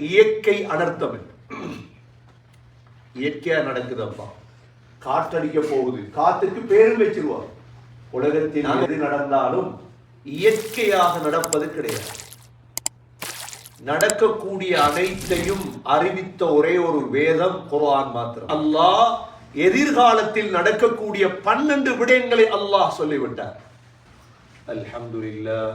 இயற்கை அனர்த்தம். இயற்கையா நடக்குதப்பா. காற்றடிக்க போகுது. காத்துக்கு பேரும் வச்சிருவார். உலகத்தில் எது நடந்தாலும் இயற்கையாக நடப்பது கிடையாது. நடக்கக்கூடிய அனைத்தையும் அறிவித்த ஒரே ஒரு வேதம் குர்ஆன் மாத்திரம். அல்லாஹ் எதிர்காலத்தில் நடக்கக்கூடிய பன்னெண்டு விடயங்களை அல்லாஹ் சொல்லிவிட்டார். அல்ஹம்துலில்லாஹ்.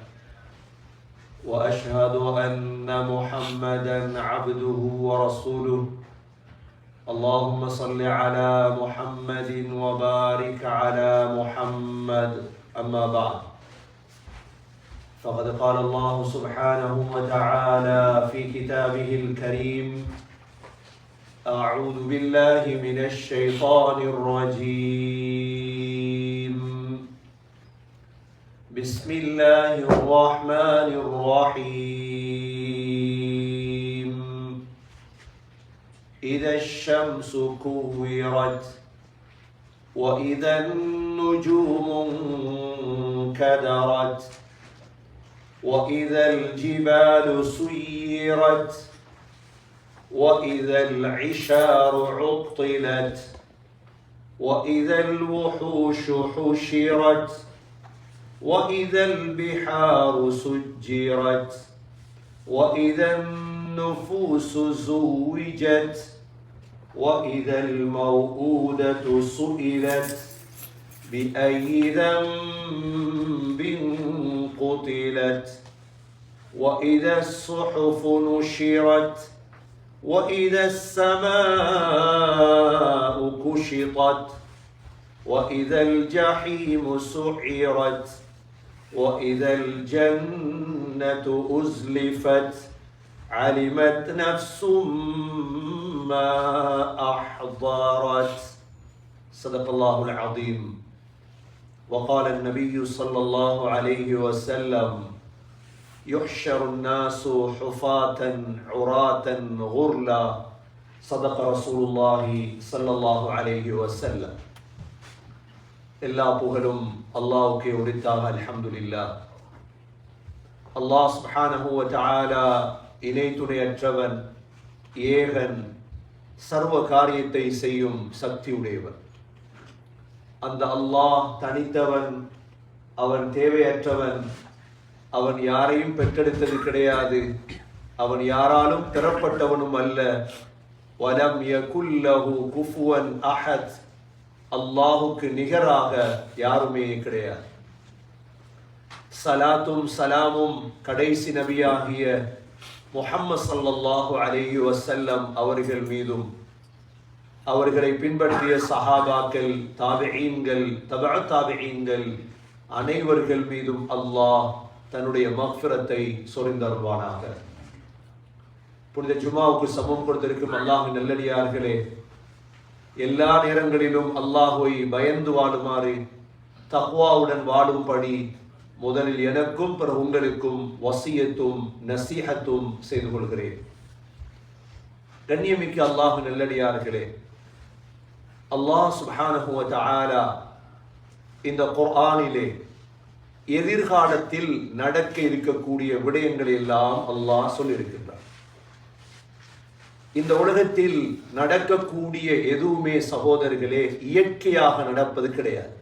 وأشهد أن محمدا عبده ورسوله. اللهم صل على محمد وبارك على محمد. أما بعد. فقد قال الله سبحانه وتعالى في كتابه الكريم أعوذ بالله من الشيطان الرجيم. بسم الله الرحمن الرحيم إذا الشمس كورت وإذا النجوم انكدرت وإذا الجبال سيرت وإذا العشار عطلت وإذا الوحوش حشرت وإذا البحار سجرت وإذا النفوس زوجت وإذا الموءودة سئلت بأي ذنب قتلت؟ وإذا الصحف نشرت وإذا السماء كشطت؟ وإذا الجحيم سعرت؟ وإذا الجنة أزلفت علمت نفس ما أحضرت. صدق الله العظيم. وقال النبي صلى الله عليه وسلم يحشر الناس حفاة عراة غرلا. صدق رسول الله صلى الله عليه وسلم. எல்லா புகழும் அல்லாவுக்கே உரித்தாக அல்ஹம்துலில்லாஹ் அல்லாஹ் சுப்ஹானஹு வ தஆலா இணை துணையற்றவன் ஏகன் சர்வ காரியத்தை செய்யும் சக்தி உடையவன் அந்த அல்லாஹ் தனித்தவன் அவன் தேவையற்றவன் அவன் யாரையும் பெற்றெடுத்தது கிடையாது அவன் யாராலும் பெறப்பட்டவனும் அல்ல வலம் யகுல்லஹு குஃபுவன் அஹத் அல்லாஹுக்கு நிகராக யாருமே கிடையாது. சலாத்தும் சலாமும் கடைசி நபியாகிய முஹம்மது ஸல்லல்லாஹு அலைஹி வசல்லம் அவர்கள் மீதும் அவர்களை பின்பற்றிய சஹாபாக்கள் தாபிஈன்கள் தபஅ தாபிஈன்கள் அனைவர்கள் மீதும் அல்லாஹ் தன்னுடைய மஃபிரத்தை சொரிந்தருவானாக புனித ஜுமாவுக்கு சமம் கொடுத்திருக்கும் அல்லாஹின் நல்லடியார்களே எல்லா நேரங்களிலும் அல்லாஹுவை பயந்து வாழுமாறு தக்வாவுடன் வாழும்படி முதலில் எனக்கும் பிற உங்களுக்கும் வசியத்தும் நசீஹத்தும் செய்து கொள்கிறேன். கண்ணியமிக்க அல்லாஹு நல்லடியார்களே அல்லாஹ் சுப்ஹானஹு ஆலா இந்த குர்ஆனிலே எதிர்காலத்தில் நடக்க இருக்கக்கூடிய விடயங்கள் எல்லாம் அல்லாஹ் சொல்லியிருக்கு. இந்த உலகத்தில் நடக்கக்கூடிய எதுவுமே சகோதரர்களே இயற்கையாக நடப்பது கிடையாது.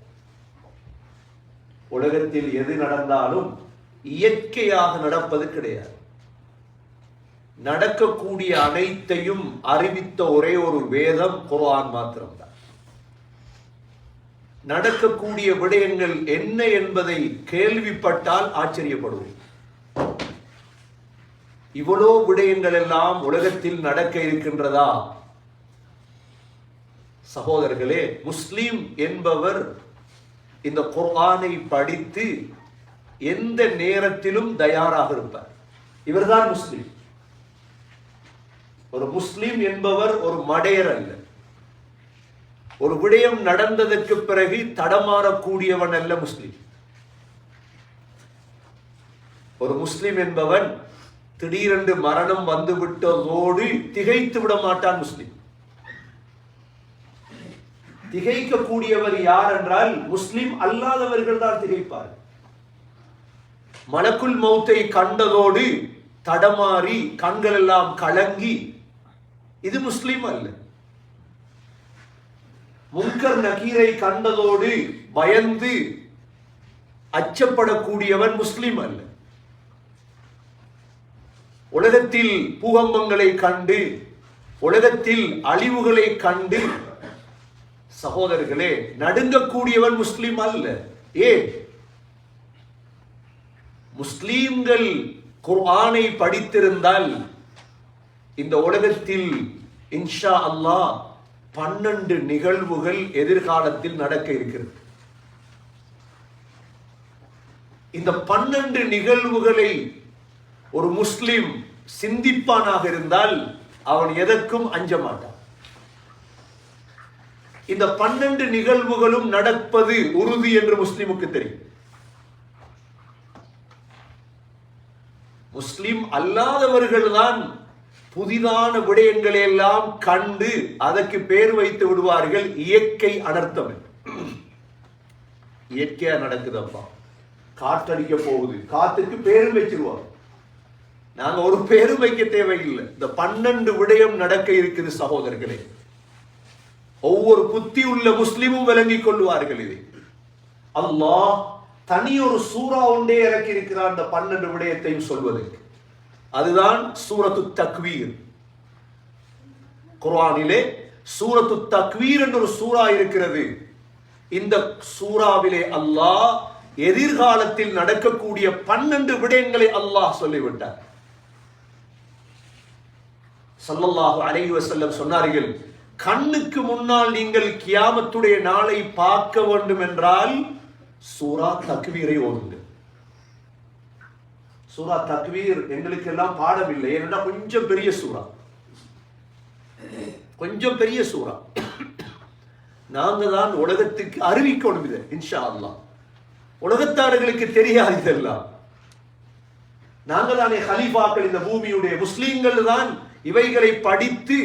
உலகத்தில் எது நடந்தாலும் இயற்கையாக நடப்பது கிடையாது. நடக்கக்கூடிய அனைத்தையும் அறிவித்த ஒரே ஒரு வேதம் குரான் மாத்திரம்தான். நடக்கக்கூடிய விடயங்கள் என்ன என்பதை கேள்விப்பட்டால் ஆச்சரியப்படுவோம். இவ்வளோ விடயங்கள் எல்லாம் உலகத்தில் நடக்க இருக்கின்றதா? சகோதரர்களே முஸ்லீம் என்பவர் இந்த குர்ஆனை படித்து எந்த நேரத்திலும் தயாராக இருப்பார். இவர்தான் முஸ்லீம். ஒரு முஸ்லீம் என்பவர் ஒரு மடையர் அல்ல. ஒரு விடயம் நடந்ததற்கு பிறகு தடமாறக்கூடியவன் அல்ல முஸ்லீம். ஒரு முஸ்லீம் என்பவன் திடீரென்று மரணம் வந்துவிட்டதோடு திகைத்து விட மாட்டான் முஸ்லிம். திகைக்கக்கூடியவர் யார் என்றால் முஸ்லிம் அல்லாதவர்கள் தான் திகைப்பார் மலக்குள் மௌத்தை கண்டதோடு தடமாறி கண்கள் எல்லாம் கலங்கி இது முஸ்லிம் அல்ல. முன்கர் நகீரை கண்டதோடு பயந்து அச்சப்படக்கூடியவன் முஸ்லிம் அல்ல. உலகத்தில் பூகம்பங்களை கண்டு உலகத்தில் அழிவுகளை கண்டு சகோதரர்களே நடுங்கக்கூடியவன் முஸ்லீம் அல்ல. ஏ முஸ்லீம்கள் குர்ஆனை படித்திருந்தால் இந்த உலகத்தில் இன்ஷா அல்லாஹ் பன்னெண்டு நிகழ்வுகள் எதிர்காலத்தில் நடக்க இருக்கிறது. இந்த பன்னெண்டு நிகழ்வுகளை ஒரு முஸ்லீம் சிந்திப்பானாக இருந்தால் அவன் எதற்கும் அஞ்ச மாட்டான். இந்த பன்னெண்டு நிகழ்வுகளும் நடப்பது உறுதி என்று முஸ்லிமுக்கு தெரியும். முஸ்லிம் அல்லாதவர்கள் தான் புதிதான விடயங்களை எல்லாம் கண்டு அதற்கு பேர் வைத்து விடுவார்கள். இயற்கை அனர்த்தம். இயற்கையா நடக்குதப்பா. காற்றடிக்க போகுது. காத்துக்கு பேரும் வச்சிருவாங்க. நாங்க ஒரு பேரும் வைக்க தேவையில்லை. இந்த பன்னெண்டு விடயம் நடக்க இருக்குது சகோதரர்களே. ஒவ்வொரு புத்தி உள்ள முஸ்லிமும் விளங்கிக் கொள்வார்கள் இதை. அல்லாஹ் தனி ஒரு சூறா ஒன்றே இறக்கி இருக்கிறார் அந்த பன்னெண்டு விடயத்தையும் சொல்வதற்கு. அதுதான் சூரத்து தக்வீர். குர்ஆனிலே சூரத்து தக்வீர் என்ற ஒரு சூறா இருக்கிறது. இந்த சூறாவிலே அல்லாஹ் எதிர்காலத்தில் நடக்கக்கூடிய பன்னெண்டு விடயங்களை அல்லாஹ் சொல்லிவிட்டார். ஸல்லல்லாஹு அலைஹி வசல்லம் சொன்னார்கள் கண்ணுக்கு முன்னால் நீங்கள் கியாமத்துடைய நாளை பார்க்க வேண்டும் என்றால் சூரா தக்வீரை ஓதுங்க. சூரா தக்வீர் எங்களுக்கு எல்லாம் பாடமில்லை ஏன்னா கொஞ்சம் பெரிய சூறா கொஞ்சம் பெரிய சூறா நாங்க தான் உலகத்துக்கு அறிவிக்கணும் இதை இன்ஷா அல்லா உலகத்தார்களுக்கு தெரியாது இதெல்லாம். நாங்கள் தானே ஹலீஃபாக்கள் இந்த பூமியுடைய முஸ்லீம்கள் தான் இவைகளை படித்து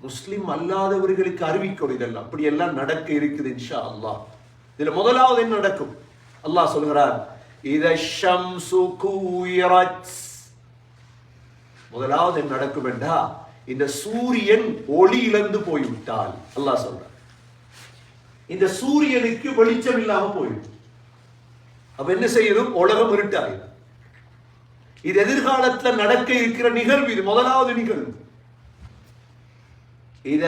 முஸ்லிம் அல்லாதவர்களுக்கு அறிவிக்கும் இதெல்லாம் அப்படி எல்லாம் நடக்க இருக்குது இன்ஷா அல்லாஹ் இதுல முதலாவது என்ன நடக்கும்? அல்லாஹ் சொல்கிறார் இத முதலாவது என்ன நடக்கும் என்றா இந்த சூரியன் ஒளி இழந்து போய்விட்டால் அல்லாஹ் சொல்றார் இந்த சூரியனுக்கு வெளிச்சம் இல்லாம போயிடும் அப்ப என்ன செய்யணும்? உலகம் இருட்டாயிடும். இது எதிர்காலத்துல நடக்க இருக்கிற நிகழ்வு இது முதலாவது நிகழ்வு. இத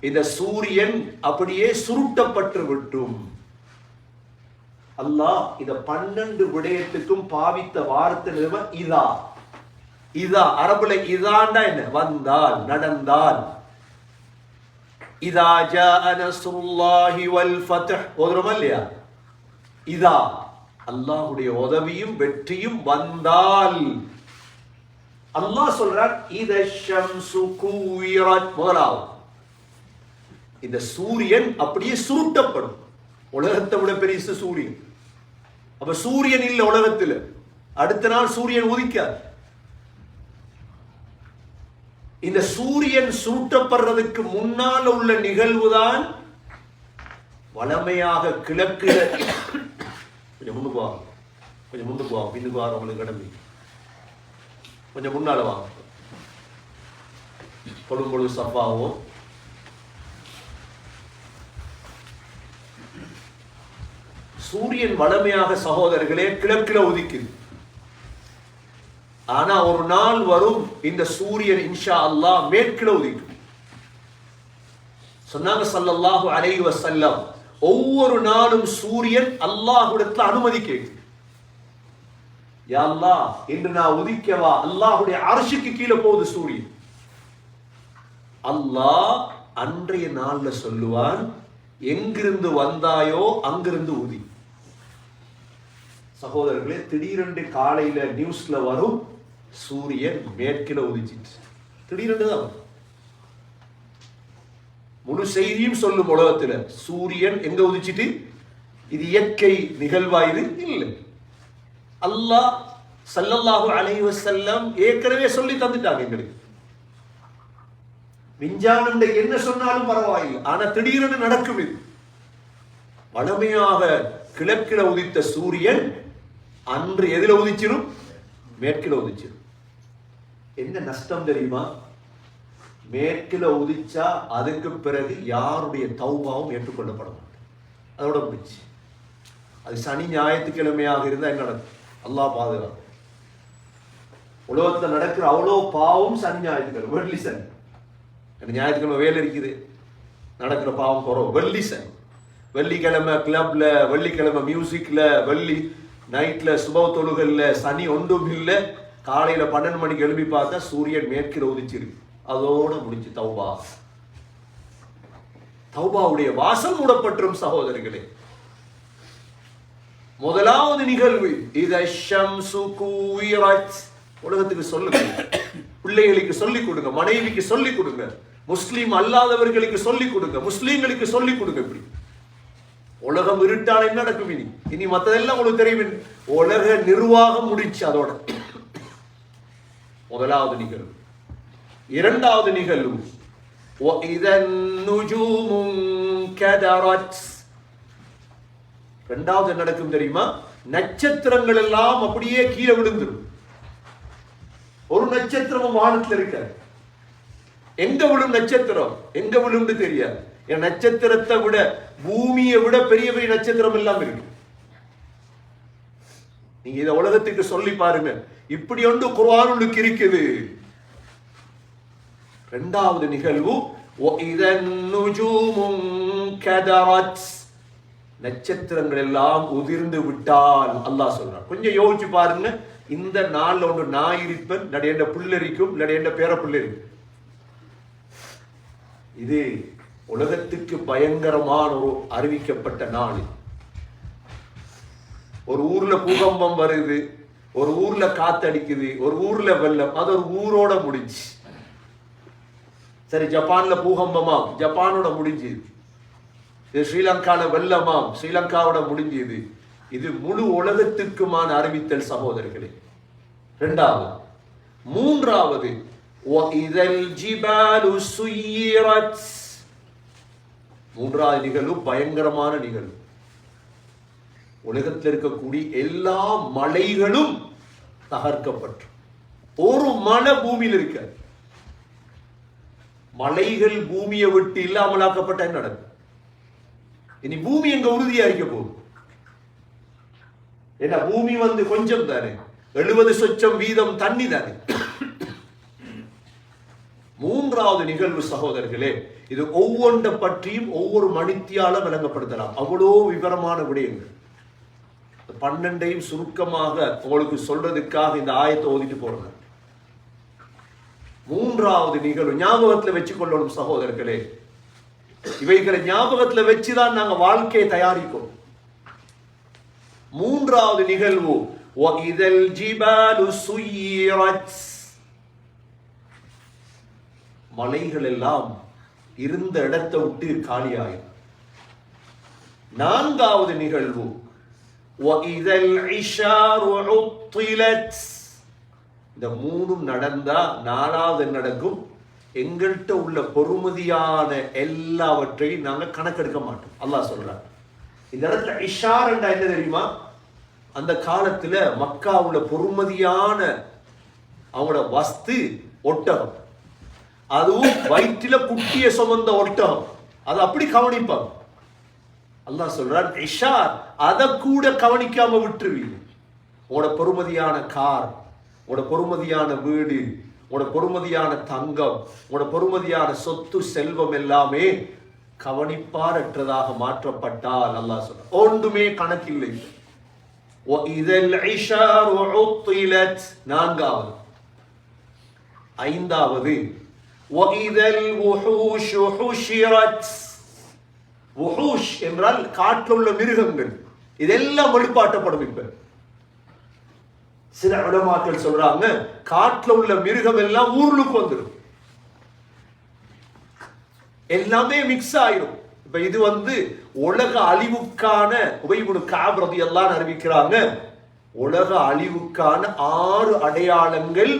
இந்த சூரியன் அப்படியே சுருட்டப்பட்டு விட்டும். அல்லாஹ் இத பன்னெண்டு விடயத்துக்கும் பாவித்த வார்த்தை இதா. இதா அரபுல இதாண்டா என்ன? வந்தால் நடந்தால். இதா ஜா நஸ்ருல்லாஹி வல் ஃபத்ஹ். ஓதுறோமா இல்லையா? இதா. அல்லாஹுடைய உதவியும் வெற்றியும் வந்தால். அல்லாஹ் சொல்றார் இத ஷம்சு கூயிரத் முதலாவது. இந்த சூரியன் அப்படியே சுருட்டப்படும். உலகத்தை விட பெரிய சூரியன். அப்ப சூரியன் இல்ல உலகத்துல. அடுத்த நாள் சூரியன் உதிக்காது. இந்த சூரியன் சுருட்டப்படுறதுக்கு முன்னால உள்ள நிகழ்வுதான் வளமையாக கிழக்கு கொஞ்சம் முன்னுக்கு வாங்க கொஞ்சம் முன்னுக்கு வாங்க பின்னுக்கு வாங்க உங்களுக்கு கடமை கொஞ்சம் வா. வாங்க பொழுது சப்பாவும் சூரியன் வளமையாக சகோதரர்களே கிழக்கில உதிக்குது. ஆனா ஒரு நாள் வரும் இந்த சூரியன் இன்ஷா அல்லாஹ் மேற்கில உதிக்கும். சொன்னாங்க சல்லல்லாஹு அலைவ செல்லம் ஒவ்வொரு நாளும் சூரியன் அல்லாஹுடத்துல அனுமதி கேட்கும் யாழ்லா அல்லாஹ் நான் உதிக்கவா? அல்லாஹுடைய அரிசிக்கு கீழே போகுது சூரியன். அல்லாஹ் அன்றைய நாள்ல சொல்லுவான் எங்கிருந்து வந்தாயோ அங்கிருந்து உதி. சகோதரர்களே திடீரென்று காலையில நியூஸ்ல வரும் சூரியன் மேற்கில உதிச்சிட்டு. திடீரென்று தான் வரும். முழு செய்தியும் சொல்லும் உலகத்துல. சூரியன் எங்க உதிச்சிட்டு? இது இயற்கை நிகழ்வா இது? இல்லை. அல்லாஹ் சல்லல்லாஹு அலைவ செல்லம் ஏற்கனவே சொல்லி தந்துட்டாங்க எங்களுக்கு. விஞ்ஞானம் என்ன சொன்னாலும் பரவாயில்லை. ஆனா திடீரென நடக்கும் இது வளமையாக கிழக்கில உதித்த சூரியன் அன்று எதில உதிச்சிடும் மேற்கில உதிச்சிரும். என்ன நஷ்டம் தெரியுமா? மேற்கில உதிச்சா அதுக்கு பிறகு யாருடைய தௌபாவும் ஏற்றுக்கொள்ளப்பட மாட்டேன் அதோட முடிச்சு அது சனி ஞாயிற்றுக்கிழமையாக இருந்தால் என்ன நடக்கும்? அல்லா பாதுகாப்பு உலகத்தில் நடக்கிற அவ்வளோ பாவம் சனி ஞாயிற்றுக்கிழமை. வெள்ளி சனி. எனக்கு ஞாயிற்றுக்கிழமை வேலை இருக்குது. நடக்கிற பாவம் குறவு. வெள்ளி சனி. வெள்ளிக்கிழமை கிளப்ல வெள்ளிக்கிழமை மியூசிக்கில் வெள்ளி நைட்டில் சுப தொழுகல்ல சனி ஒன்றும் இல்லை. காலையில் பன்னெண்டு மணிக்கு எழுப்பி பார்த்தா சூரியன் மேற்கில் உதிச்சிருக்கு. அதோட முடிஞ்சு தௌபா. தௌபாவுடைய வாசல் மூடப்பட்டிரும் சகோதரர்களே. முதலாவது நிகழ்வு இத ஷம்சு கூயிரத். உலகத்துக்கு சொல்லுங்க. பிள்ளைகளுக்கு சொல்லிக் கொடுங்க மனைவிக்கு சொல்லிக் கொடுங்க. முஸ்லீம் அல்லாதவர்களுக்கு சொல்லிக் கொடுங்க முஸ்லீம்களுக்கு சொல்லிக் கொடுங்க இப்படி. உலகம் இருட்டான என்ன நடக்கும் இனி? இனி மத்ததெல்லாம் உங்களுக்கு தெரியும் உலக நிர்வாகம் முடிச்சு அதோட. முதலாவது நிகழ்வு. இரண்டாவது நிகழ்வு. ரெண்டாவது நடக்கும் தெரியுமா? நட்சத்திரங்கள் எல்லாம் அப்படியே கீழே விழுந்துடும். ஒரு நட்சத்திரமும் வானத்தில் இருக்க. எங்க விழும் நட்சத்திரம்? எங்க விழும்னு தெரியாது. என் நட்சத்திரத்தை விட பூமியை விட பெரிய பெரிய நட்சத்திரம் எல்லாம் இருக்கு. நீங்க இதை உலகத்துக்கு சொல்லி பாருங்க. இப்படி ஒன்று குர்வானுக்கு இருக்குது. ரெண்டாவது நிகழ்வு நட்சத்திரங்கள் எல்லாம் உதிர்ந்து விட்டால் அல்லாஹ் சொல்றான். கொஞ்சம் யோசிச்சு பாருங்க. இந்த நாள்ல ஒன்று நான் இருப்பேன் இல்லாடி என் புள்ளரிக்கும் இல்லாடி என் பேர புள்ளரிக்கும் இது உலகத்துக்கு பயங்கரமான ஒரு அறிவிக்கப்பட்ட நாள். ஒரு ஊர்ல பூகம்பம் வருது ஒரு ஊர்ல காத்தடிக்குது ஒரு ஊர்ல வெள்ளம் அது ஒரு ஊரோட முடிஞ்சு. சரி ஜப்பானில் பூகம்பமாம். ஜப்பானோட முடிஞ்சுது இது ஸ்ரீலங்காவில் வெள்ளமாம். ஸ்ரீலங்காவோட முடிஞ்சது. இது முழு உலகத்திற்குமான அறிவித்தல் சகோதரர்களே. ரெண்டாவது. மூன்றாவது. மூன்றாவது நிகழ்வு பயங்கரமான நிகழ்வு. உலகத்தில் இருக்கக்கூடிய எல்லா மலைகளும் தகர்க்கப்பட்டு. ஒரு மலை பூமியில் இருக்காது. மலைகள் பூமியை விட்டு இல்லாமலாக்கப்பட்ட என்ன நடக்கும். இனி பூமி எங்க உறுதியா இருக்க போகுது? ஏன்னா பூமி வந்து கொஞ்சம் தானே. எழுபது சொச்சம் வீதம் தண்ணி தானே. மூன்றாவது நிகழ்வு சகோதரர்களே இது ஒவ்வொன்றை பற்றியும் ஒவ்வொரு மணித்தியால விளங்கப்படுத்தலாம். அவ்வளோ விவரமான விடயங்கள். பன்னெண்டையும் சுருக்கமாக உங்களுக்கு சொல்றதுக்காக இந்த ஆயத்தை ஓதிட்டு போறேன். மூன்றாவது நிகழ்வு ஞாபகத்துல வச்சுக்கொள்ளணும் சகோதரர்களே இவைகளை ஞாபகத்துல வச்சுதான் நாங்க வாழ்க்கையை தயாரிக்கும் மூன்றாவது நிகழ்வு وَإِذَا الْجِبَالُ سُيِّرَتْ மலைகள் எல்லாம் இருந்த இடத்தை விட்டு காலியாயும் நான்காவது நிகழ்வு وَإِذَا الْعِشَارُ عُطِّلَتْ இந்த மூணும் நடந்தா நாலாவது நடக்கும்? எங்கள்கிட்ட உள்ள பொறுமதியான எல்லாவற்றையும் நாங்கள் கணக்கெடுக்க மாட்டோம். அல்லாஹ் சொல்றார் இந்த இடத்துல இஷார் என்ன தெரியுமா? அந்த காலத்துல உள்ள பொறுமதியான அவங்களோட வஸ்து ஒட்டகம். அதுவும் வயிற்றில குட்டிய சுமந்த ஒட்டகம். அதை அப்படி கவனிப்பாங்க. அல்லாஹ் சொல்றார் இஷார் அதை கூட கவனிக்காம விட்டுருவீங்க. உங்களோட பொறுமதியான கார் உன்னோட பொறுமதியான வீடு உன்னோட பொறுமதியான தங்கம் உன்னோட பொறுமதியான சொத்து செல்வம் எல்லாமே கவனிப்பாரற்றதாக மாற்றப்பட்டால் அல்லாஹ் சொல்ற ஒன்றுமே கணக்கில்லை. நான்காவது. ஐந்தாவது. என்றால் காற்றுள்ள மிருகங்கள். இதெல்லாம் வழிபாட்டப்படும் இப்ப. சில உடமாக்கள் சொல்றாங்க காட்டில் உள்ள மிருகம் எல்லாம் ஊர்லுக்கு வந்துடும். எல்லாமே மிக்ஸ் ஆயிடும் இப்ப இது வந்து உலக அழிவுக்கான உபயமுனு காபிரதி எல்லாம் அறிவிக்கிறாங்க. உலக அழிவுக்கான ஆறு அடையாளங்கள்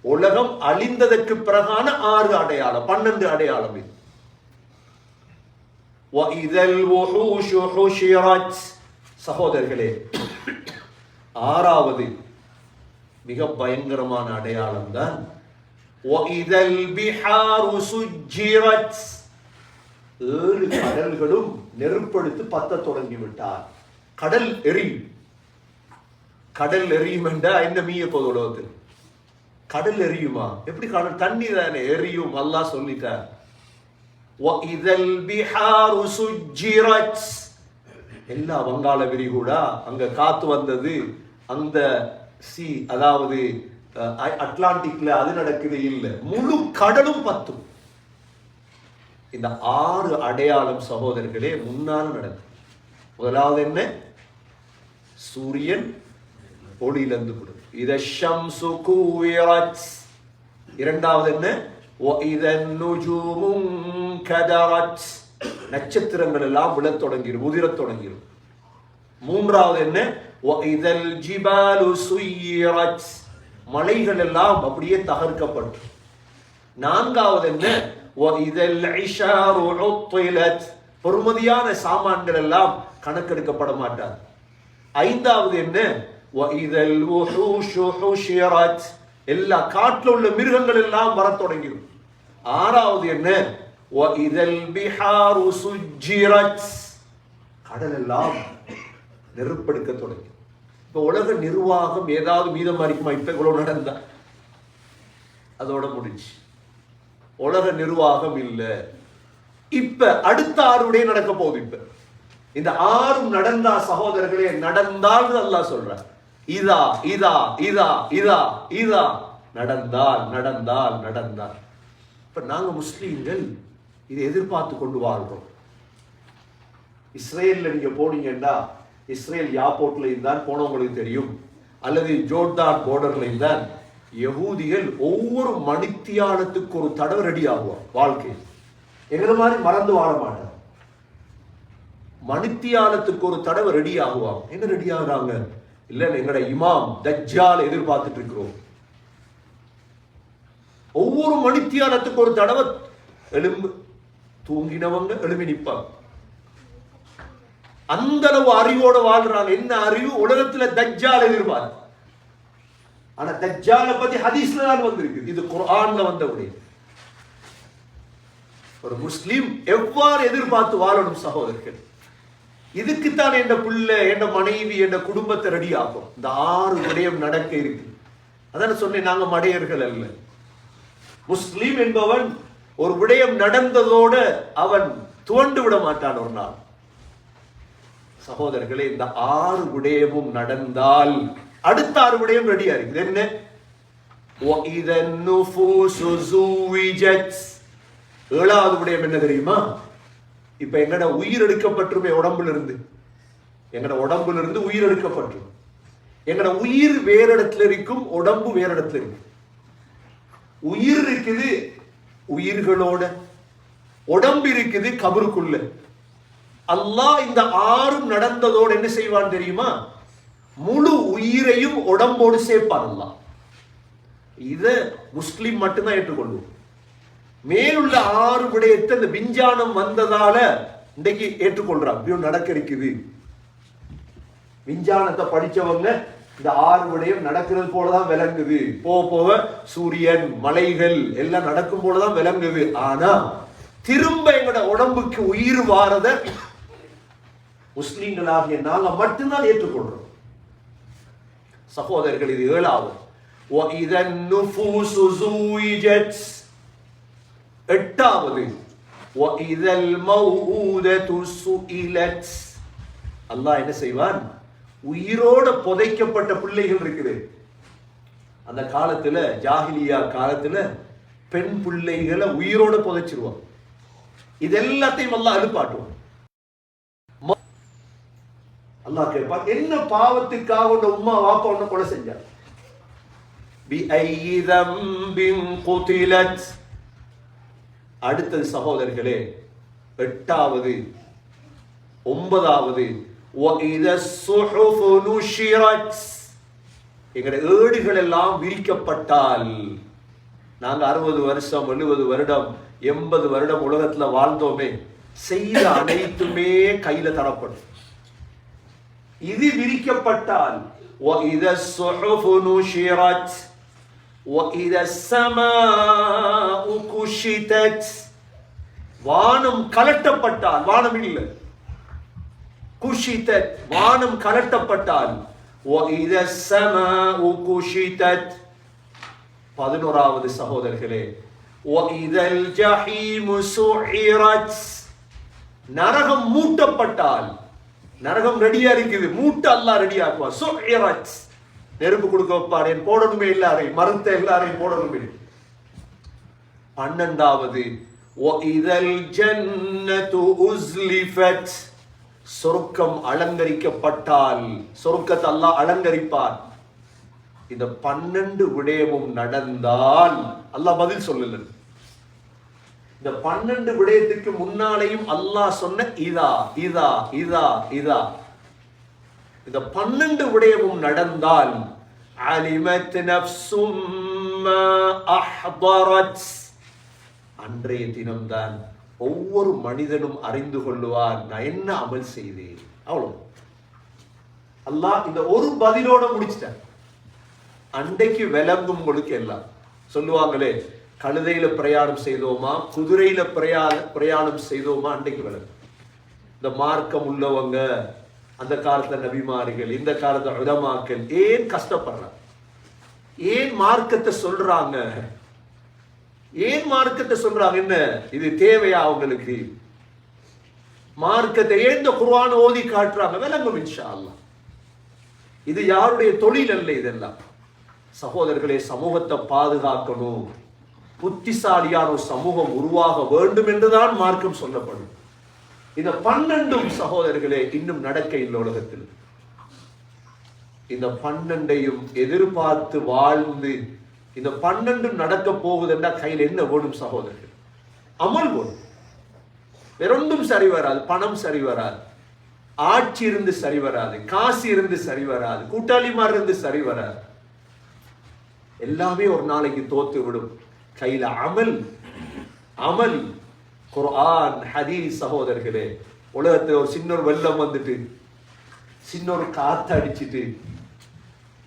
உலகம் அழிந்ததற்கு பிறகான ஆறு அடையாளம் பன்னெண்டு அடையாளம் இது. சகோதரர்களே ஆறாவது மிக பயங்கரமான அடையாளம் தான். ஏழு கடல்களும் நெருப்படுத்து பத்த தொடங்கி விட்டார். கடல் எரியும். கடல் எரியும் என்றா என்ன மீய போது கடல் எரியுமா? எப்படி கடல்? தண்ணி தானே எரியும் அல்லாஹ் சொல்லிட்டார். எல்லா வங்காள விரிகூடா அங்க காத்து வந்தது அந்த சி அதாவது அட்லாண்டிக்ல அது நடக்குது இல்லை. முழு கடலும் பத்தும். இந்த ஆறு அடையாளம் சகோதரர்களே முன்னால் நடக்கும் முதலாவது என்ன? சூரியன் ஒளியிலிருந்து கொடுக்கும் இத ஷம்சு கூவிரத். இரண்டாவது என்ன? நட்சத்திரங்கள் எல்லாம் விழத் தொடங்கிடும் உதிரத் தொடங்கிடும் மூன்றாவது என்ன? மலைகள் எல்லாம் அப்படியே தகர்க்கப்பட்டு. நான்காவது என்ன? பெருமதியான சாமான்கள் எல்லாம் கணக்கெடுக்கப்பட மாட்டார் ஐந்தாவது என்ன? எல்லா காட்டில் உள்ள மிருகங்கள் எல்லாம் வர தொடங்கிடும். ஆறாவது என்ன? கடல் எல்லாம் நெருப்படுக்க தொடங்கி இப்போ உலக நிர்வாகம் ஏதாவது மீதமா இருக்குமா இப்போ இவ்வளோ நடந்தா. அதோட முடிஞ்சு. உலக நிர்வாகம் இல்லை. இப்ப அடுத்த ஆறுடைய நடக்க போகுது இப்ப. இந்த ஆறும் நடந்தா சகோதரர்களே நடந்தால் அல்லாஹ் சொல்ற இதா இதா இதா இதா இதா. நடந்தால் நடந்தால் நடந்தால். இப்ப நாங்க முஸ்லீம்கள் இதை எதிர்பார்த்து கொண்டு வாழ்றோம். இஸ்ரேல்ல நீங்க போனீங்கன்னா இஸ்ரேல் யாப்போர்ட்ல இருந்தார் போனவங்களுக்கு தெரியும். அல்லது ஜோர்டான் போர்டர்ல இருந்தான் யகூதிகள் ஒவ்வொரு மணித்தியாலத்துக்கு ஒரு தடவை ரெடி ஆகுவான் வாழ்க்கையில். எங்களை மாதிரி மறந்து வாழ மாட்டார் மணித்தியாலத்துக்கு ஒரு தடவை ரெடி ஆகுவான் என்ன ரெடி ஆகுறாங்க இல்ல எங்கட இமாம் தஜ்ஜால் எதிர்பார்த்துட்டு இருக்கிறோம். ஒவ்வொரு மணித்தியாலத்துக்கு ஒரு தடவை எலும்பு தூங்கினவங்க எழுமி நிற்பாங்க அந்த அளவு அறிவோட வாழ்றாங்க என்ன அறிவு? உலகத்துல தஜ்ஜால் எதிர்பார் ஆனா தஜ்ஜால பத்தி ஹதீஸ்ல தான் வந்திருக்கு இது குரான்ல வந்த உடைய ஒரு முஸ்லீம் எவ்வாறு எதிர்பார்த்து வாழணும் சகோதரர்கள்? இதுக்குத்தான் என் பிள்ளை என் மனைவி என் குடும்பத்தை ரெடி ஆகும் இந்த ஆறு விடயம் நடக்க இருக்கு. அதான் சொன்னேன் நாங்க மடையர்கள் அல்ல. முஸ்லீம் என்பவன் ஒரு விடயம் நடந்ததோட அவன் துவண்டு விட மாட்டான் ஒரு நாள். சகோதரர்களே இந்த ஆறு விடயமும் நடந்தால் அடுத்த ஆறு விடயம் ரெடியா இருக்குது என்ன? ஏழாவது விடயம் என்ன தெரியுமா? இப்ப எங்கட உயிர் எடுக்கப்பட்டுமே உடம்புல இருந்து எங்கட உடம்புல இருந்து உயிர் எடுக்கப்பட்டு எங்கட உயிர் வேற இடத்துல இருக்கும் உடம்பு வேற இடத்துல இருக்கும். உயிர் இருக்குது உயிர்களோட. உடம்பு இருக்குது கபருக்குள்ள. அல்லாஹ் இந்த ஆறும் நடந்ததோடு என்ன செய்வான் தெரியுமா? முழு உயிரையும் உடம்போடு சேர்ப்பார் அல்லாஹ். இதை முஸ்லிம் மட்டும்தான் ஏற்றுக்கொள்வோம். மேலுள்ள ஆறு விடயத்தை இந்த விஞ்ஞானம் வந்ததால இன்றைக்கு ஏற்றுக்கொள்றான். இப்படியோ நடக்க இருக்குது விஞ்ஞானத்தை படிச்சவங்க இந்த ஆறு விடயம் நடக்கிறது போலதான் விளங்குது. போக போக சூரியன் மலைகள் எல்லாம் நடக்கும் போலதான் விளங்குது. ஆனா திரும்ப எங்களோட உடம்புக்கு உயிர் வாரத முஸ்லீம்களாகிய நாங்கள் மட்டும்தான் ஏற்றுக்கொள்கிறோம். சகோதரர்கள் இது ஏழாவது. எட்டாவது. அல்லாஹ் என்ன செய்வான்? உயிரோட புதைக்கப்பட்ட பிள்ளைகள் இருக்குது. அந்த காலத்தில் ஜாகிலியா காலத்தில் பெண் பிள்ளைகளை உயிரோடு புதைச்சிருவான் இது எல்லாத்தையும் எல்லாம் அனுப்பாட்டுவோம் அல்லாஹ் கேட்பான் என்ன பாவத்துக்காக உன்னை உம்மா வாப்பா உன்னை கொலை செஞ்சார்? அடுத்தது சகோதரர்களே எட்டாவது ஒன்பதாவது எங்களுடைய ஏடுகள் எல்லாம் விரிக்கப்பட்டால் நாங்கள் அறுபது வருஷம் எழுபது வருடம் எண்பது வருடம் உலகத்தில் வாழ்ந்தோமே செய்த அனைத்துமே கையில் தரப்படும். இது விரிக்கப்பட்டால் وَإِذَا الصُّحُفُ نُشِرَتْ وَإِذَا السَّمَاءُ كُشِطَتْ வானம் கலட்டப்பட்டால் வானம் இல்லை குஷிதத் வானம் கலட்டப்பட்டால் وَإِذَا السَّمَاءُ كُشِطَتْ பதினோராவது சகோதரர்களே وَإِذَا الْجَحِيمُ سُعِّرَتْ நரகம் மூட்டப்பட்டால் நரகம் ரெடியா இருக்குது. மூட்டை அல்லா ரெடி ஆக்குவா சோ நெருப்பு கொடுக்க வைப்பார் என் போடணுமே இல்லாரை மறுத்த எல்லாரையும் போடணுமே. பன்னெண்டாவது சொருக்கம் அலங்கரிக்கப்பட்டால் சொருக்கத்தை அல்லாஹ் அலங்கரிப்பார் இந்த பன்னெண்டு விடயமும் நடந்தால் அல்லாஹ் பதில் சொல்லல இந்த பன்னெண்டு விடயத்துக்கு முன்னாலேயும் அல்லாஹ் சொன்ன இதா இதா இதா இதா. இந்த பன்னெண்டு விடயமும் நடந்தால் அலிமத் நஃப்சும் அன்றைய தினம்தான் ஒவ்வொரு மனிதனும் அறிந்து கொள்ளுவார் நான் என்ன அமல் செய்தேன்? அவ்வளவு அல்லாஹ் இந்த ஒரு பதிலோட முடிச்சிட்டார். அன்றைக்கு விளங்கும் கொடுக்க எல்லாம். சொல்லுவாங்களே கழுதையில பிரயாணம் செய்தோமா? குதிரையில பிரயா பிரயாணம் செய்தோமா? அன்றைக்கு விளங்கும் இந்த மார்க்கம் உள்ளவங்க அந்த காலத்துல நபிமாரிகள் இந்த காலத்துல விதமாக்கள் ஏன் கஷ்டப்படுறாங்க? ஏன் மார்க்கத்தை சொல்றாங்க? ஏன் மார்க்கத்தை சொல்றாங்க? என்ன? இது தேவையா அவங்களுக்கு? மார்க்கத்தை ஏன் இந்த ஓதி காட்டுறாங்க? விளங்கும் இன்ஷா அல்லாஹ் இது யாருடைய தொழில் அல்ல இதெல்லாம்? சகோதரர்களே சமூகத்தை பாதுகாக்கணும். புத்திசாலியான ஒரு சமூகம் உருவாக வேண்டும் என்றுதான் மார்க்கம் சொல்லப்படும். இந்த பன்னெண்டும் சகோதரர்களே இன்னும் நடக்க இல்லை உலகத்தில். இந்த பன்னெண்டையும் எதிர்பார்த்து வாழ்ந்து இந்த பன்னெண்டும் நடக்க போகுதுன்னா கையில் என்ன வேணும் சகோதரர்கள்? அமல் ஓடும் வேறொன்றும் சரி வராது பணம் சரி வராது ஆட்சி இருந்து சரி வராது காசு இருந்து சரி வராது கூட்டாளிமார் இருந்து சரி வராது. எல்லாமே ஒரு நாளைக்கு தோத்து விடும் கையில் அமல் அமல் குர்ஆன் ஹதீஸ் சகோதரர்களே உலகத்தில் ஒரு சின்ன ஒரு வெள்ளம் வந்துட்டு சின்ன ஒரு காத்து அடிச்சிட்டு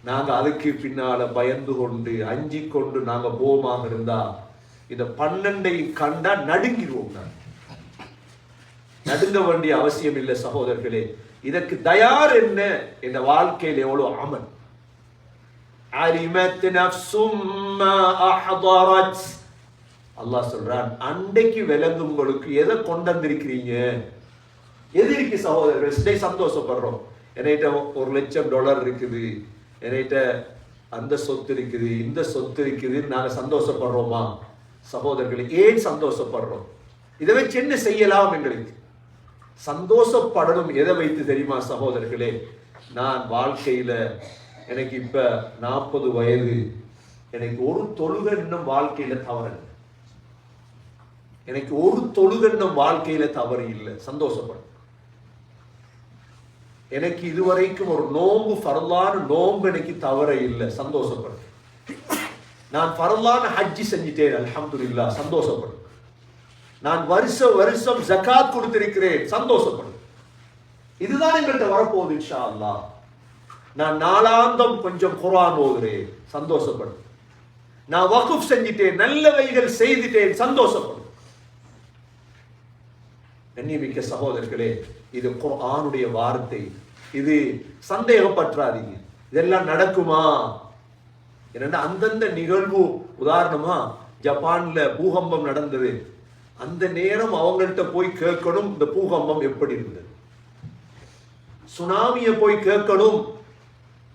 நாங்கள் அதுக்கு பின்னால பயந்து கொண்டு அஞ்சி கொண்டு நாங்கள் போமாக இருந்தா இந்த பன்னெண்டை கண்டா நடுங்கிடுவோம் நாங்கள் நடுங்க வேண்டிய அவசியம் இல்லை சகோதரர்களே. இதற்கு தயார் என்ன? இந்த வாழ்க்கையில் எவ்வளவு அமல்? அலிமத் நஃப்சும் அஹ்தரத். அல்லாஹ் சொல்றான் அண்டைக்கு விளங்கும் உங்களுக்கு எதை கொண்டு வந்திருக்கிறீங்க? எது இருக்கு சகோதரர் சந்தோஷப்படுறோம். என்கிட்ட ஒரு லட்சம் டாலர் இருக்குது. என்கிட்ட அந்த சொத்து இருக்குது இந்த சொத்து இருக்குதுன்னு நாங்கள் சந்தோஷப்படுறோமா? சகோதரர்களை ஏன் சந்தோஷப்படுறோம்? இதை வச்சு என்ன செய்யலாம் எங்களுக்கு? சந்தோஷப்படணும் எதை வைத்து தெரியுமா சகோதரர்களே? நான் வாழ்க்கையில எனக்கு இப்ப நாற்பது வயது. எனக்கு ஒரு தொழுக இன்னும் வாழ்க்கையில தவறு எனக்கு ஒரு தொழுக இன்னும் வாழ்க்கையில தவறு இல்லை. சந்தோஷப்படும் எனக்கு இதுவரைக்கும் ஒரு நோம்பு ஃபரலான நோம்பு எனக்கு தவற இல்லை. சந்தோஷப்படும் நான் ஃபரலான ஹஜ்ஜி செஞ்சிட்டேன் அல்ஹம்துலில்லாஹ் சந்தோஷப்படும் நான் வருஷ வருஷம் ஜகாத் கொடுத்திருக்கிறேன். சந்தோஷப்படும் இதுதான் எங்கள்கிட்ட வரப்போகுது இன்ஷா அல்லாஹ். நான் நாளாந்தம் கொஞ்சம் குரான் ஓதுறேன். சந்தோஷப்படும் நான் வகுப் செஞ்சிட்டேன் நல்லவைகள் செய்துட்டேன் சந்தோஷப்படும் கண்ணியமிக்க சகோதரர்களே இது குரானுடைய வார்த்தை. இது சந்தேகப்பற்றாதீங்க. இதெல்லாம் நடக்குமா? என்னன்னா அந்தந்த நிகழ்வு உதாரணமா ஜப்பான்ல பூகம்பம் நடந்தது. அந்த நேரம் அவங்கள்ட்ட போய் கேட்கணும் இந்த பூகம்பம் எப்படி இருந்தது? சுனாமியை போய் கேட்கணும்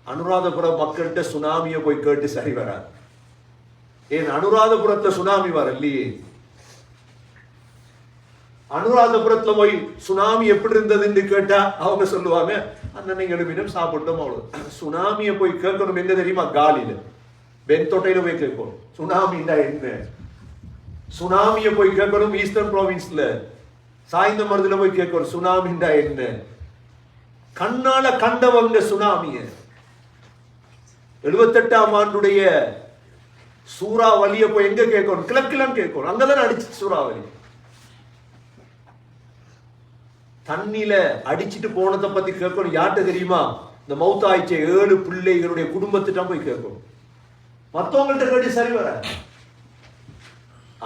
அனுராதபுரம் மக்கள்கிட்ட சுனாமியை போய் கேட்டு சரி வராது. ஏன் அனுராதபுரத்துல சுனாமி வரலையே? அனுராதபுரத்துல போய் சுனாமி எப்படி இருந்ததுன்னு கேட்டா அவங்க சொல்லுவாங்க அந்த நீங்கள் சாப்பிட்டோம் அவ்வளவு சுனாமியை போய் கேட்கணும் எங்க தெரியுமா? காலியில. வெண் தொட்டையில போய் கேட்கணும். சுனாமின்னா என்ன? சுனாமியை போய் கேட்கணும் ஈஸ்டர்ன் ப்ராவின்ஸ்ல சாய்ந்த மருதுல போய் கேட்கணும். சுனாமின்னா என்ன? கண்ணால கண்டவங்க சுனாமியை. எழுபத்தெட்டாம் ஆண்டுடைய சூறாவளியை போய் எங்க கேட்கணும்? கிழக்கிலம் கேட்கணும். அங்கதான் அடிச்சு சூறாவளி தண்ணியில அடிச்சிட்டு போனதை பத்தி கேட்கணும். யார்கிட்ட தெரியுமா? இந்த மௌத்தாய்ச்ச ஏழு பிள்ளைகளுடைய குடும்பத்திட்ட போய் கேட்கணும். மத்தவங்கள்ட்ட கேட்டு சரி வர.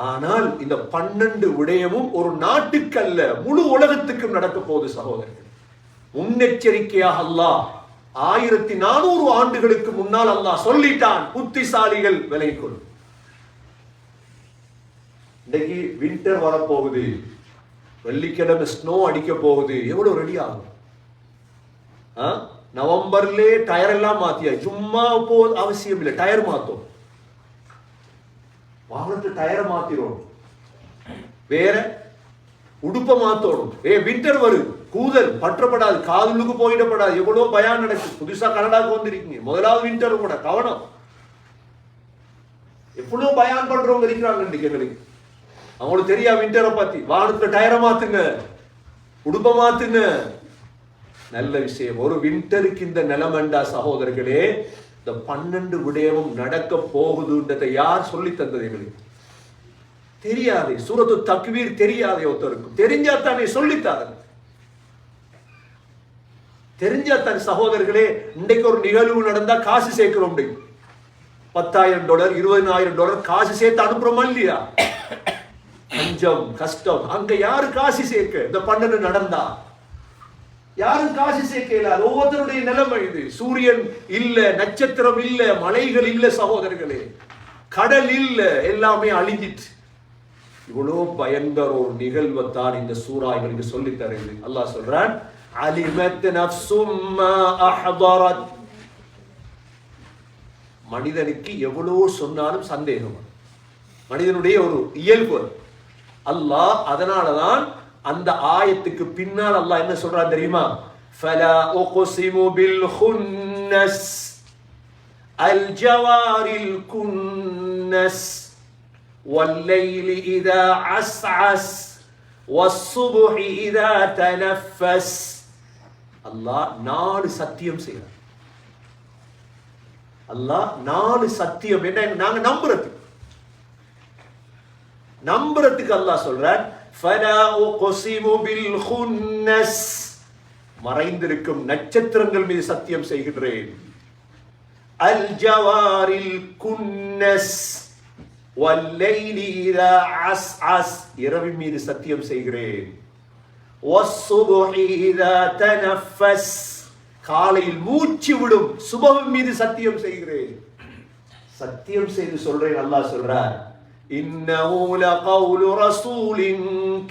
ஆனால் இந்த பன்னெண்டு விடயமும் ஒரு நாட்டுக்கு அல்ல முழு உலகத்துக்கும் நடக்க போகுது சகோதரர்கள். முன்னெச்சரிக்கையாக அல்லாஹ் ஆயிரத்தி நானூறு ஆண்டுகளுக்கு முன்னால் அல்லாஹ் சொல்லிட்டான் புத்திசாலிகள் விலை கொள்ளும் இன்னைக்கு வின்டர் வரப்போகுது. வெள்ளிக்கிழமை ஸ்னோ அடிக்க போகுது. எவ்வளவு ரெடி ஆகும்? ஆ? நவம்பர்லே டயர் எல்லாம் மாத்தியா? சும்மா போ அவசியம் இல்லை. டயர் மாத்தோம். வாகனத்து டயரை மாத்திரும். வேற உடுப்ப மாத்தோணும். ஏ வின்டர் வரும் கூதல் பற்றப்படாது காதலுக்கு போயிடப்படாது. எவ்வளோ பயம் நடக்குது. புதுசா கனடாவுக்கு வந்திருக்கீங்க. முதலாவது வின்டர் கூட கவனம். எவ்வளோ பயான் பண்றவங்க இருக்கிறாங்க இன்னைக்கு எங்களுக்கு. அவங்களுக்கு தெரியா வின்டரை பத்தி? வாகனத்துல டயரை மாத்துங்க. உடுப்ப மாத்துங்க. நல்ல விஷயம். ஒரு வின்டருக்கு இந்த நிலமண்டா சகோதரர்களே. இந்த பன்னெண்டு விடயமும் நடக்க போகுதுன்றதை யார் சொல்லி தந்தது எங்களுக்கு? தெரியாது. சூரத்து தக்வீர் தெரியாதே ஒருத்தருக்கும் தெரிஞ்சா தானே சொல்லித்தாரு தெரிஞ்சா தன் சகோதரர்களே இன்றைக்கு ஒரு நிகழ்வு நடந்தா காசு சேர்க்கிறோம் பத்தாயிரம் டாலர் இருபதாயிரம் டாலர் காசு சேர்த்து அனுப்புறோமா இல்லையா? பஞ்சம் கஷ்டம். அங்க யாரு காசு சேர்க்க? இந்த பன்னெண்டு நடந்தா. யாரும் காசு சேர்க்க இயலாது ஒவ்வொருத்தருடைய நிலைமை இது. சூரியன் இல்ல நட்சத்திரம் இல்ல மலைகள் இல்ல சகோதரர்களே. கடல் இல்ல எல்லாமே அழிஞ்சிட்டு இவ்வளோ பயங்கர ஒரு நிகழ்வை தான் இந்த சூரா இவனுக்கு சொல்லி தருது. அல்லாஹ் சொல்றான் அலிமத் நஃப்சும் மா அஹ்தரத் மனிதனுக்கு எவ்வளோ சொன்னாலும் சந்தேகம் வரும். மனிதனுடைய ஒரு இயல்பு அது. அல்லாஹ் அதனால தான் அந்த ஆயத்துக்கு பின்னால் அல்லாஹ் என்ன சொல்றான் தெரியுமா ஃபலா உக்ஸிமு பில் ஹுன்னஸ் அல் ஜவாரில் குன்னஸ் والليل إذا عسعس والصبح إذا تنفس அல்லாஹ் நாலு சத்தியம் செய்கிறார். அல்லாஹ் நாலு சத்தியம் என்ன நாங்க நம்புறது நம்புறதுக்கு அல்லாஹ் சொல்றார் மறைந்திருக்கும் நட்சத்திரங்கள் மீது சத்தியம் செய்கின்றேன். அல் ஜவாரில் குன்னஸ். வல்லைலி இதா அஸ்அஸ் இரவின் மீது சத்தியம் செய்கிறேன். காலையில் மூச்சு விடும். சுபம் மீது சத்தியம் செய்கிறேன். சத்தியம் செய்து சொல்றேன் அல்லாஹ் சொல்றார்.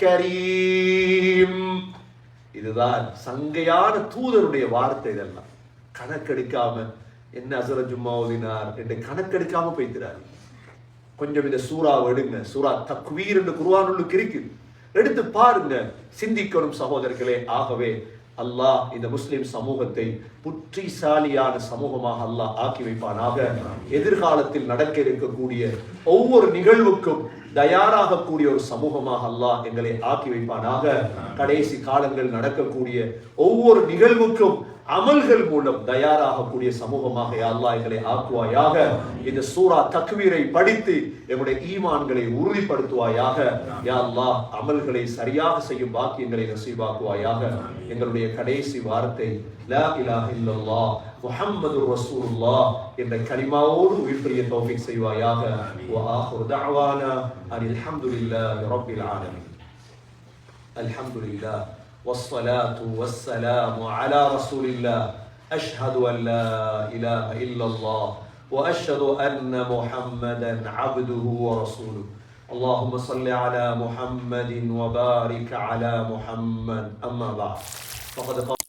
கரீம். இதுதான் சங்கையான தூதருடைய வார்த்தை இதெல்லாம். கணக்கெடுக்காம என்ன அசர ஜும்மாவுதினார் என்று கணக்கெடுக்காம போய்த்திறார் கொஞ்சம் இந்த சூறாவை எடுங்க. சூறா தக்வீர் என்று குருவானுள்ளுக்கு இருக்குது. எடுத்து பாருங்க. சிந்திக்கணும் சகோதரர்களே. ஆகவே அல்லாஹ் இந்த முஸ்லிம் சமூகத்தை புற்றிசாலியான சமூகமாக அல்லாஹ் ஆக்கி வைப்பானாக. எதிர்காலத்தில் நடக்க இருக்கக்கூடிய ஒவ்வொரு நிகழ்வுக்கும் தயாராகக்கூடிய ஒரு சமூகமாக அல்லாஹ் எங்களை ஆக்கி வைப்பானாக. கடைசி காலங்கள் நடக்கக்கூடிய ஒவ்வொரு நிகழ்வுக்கும் அமல்கள் மூலம் தயாராகக்கூடிய சமூகமாக அல்லா எங்களை ஆக்குவாயாக. இந்த சூரா தக்வீரை படித்து எங்களுடைய ஈமான்களை உறுதிப்படுத்துவாயாக. யா அல்லாஹ் அமல்களை சரியாக செய்யும் பாக்கியங்களை நசீவாக்குவாயாக எங்களுடைய கடைசி வார்த்தை லா இலாஹ இல்லல்லாஹ் முஹம்மது ரசூலுல்லாஹ் என்ற கலிமாவோடு உயிர்ப்பிய தௌஃபீக் செய்வாயாக. வ ஆஹிரு தஅவானா அனில் ஹம்துலில்லாஹி ரப்பில் ஆலமீன். அல்ஹம்துலில்லாஹ். والصلاة والسلام على رسول الله. أشهد أن لا إله إلا الله وأشهد أن محمدا عبده ورسوله. اللهم صل على محمد وبارك على محمد. أما بعد فقد قال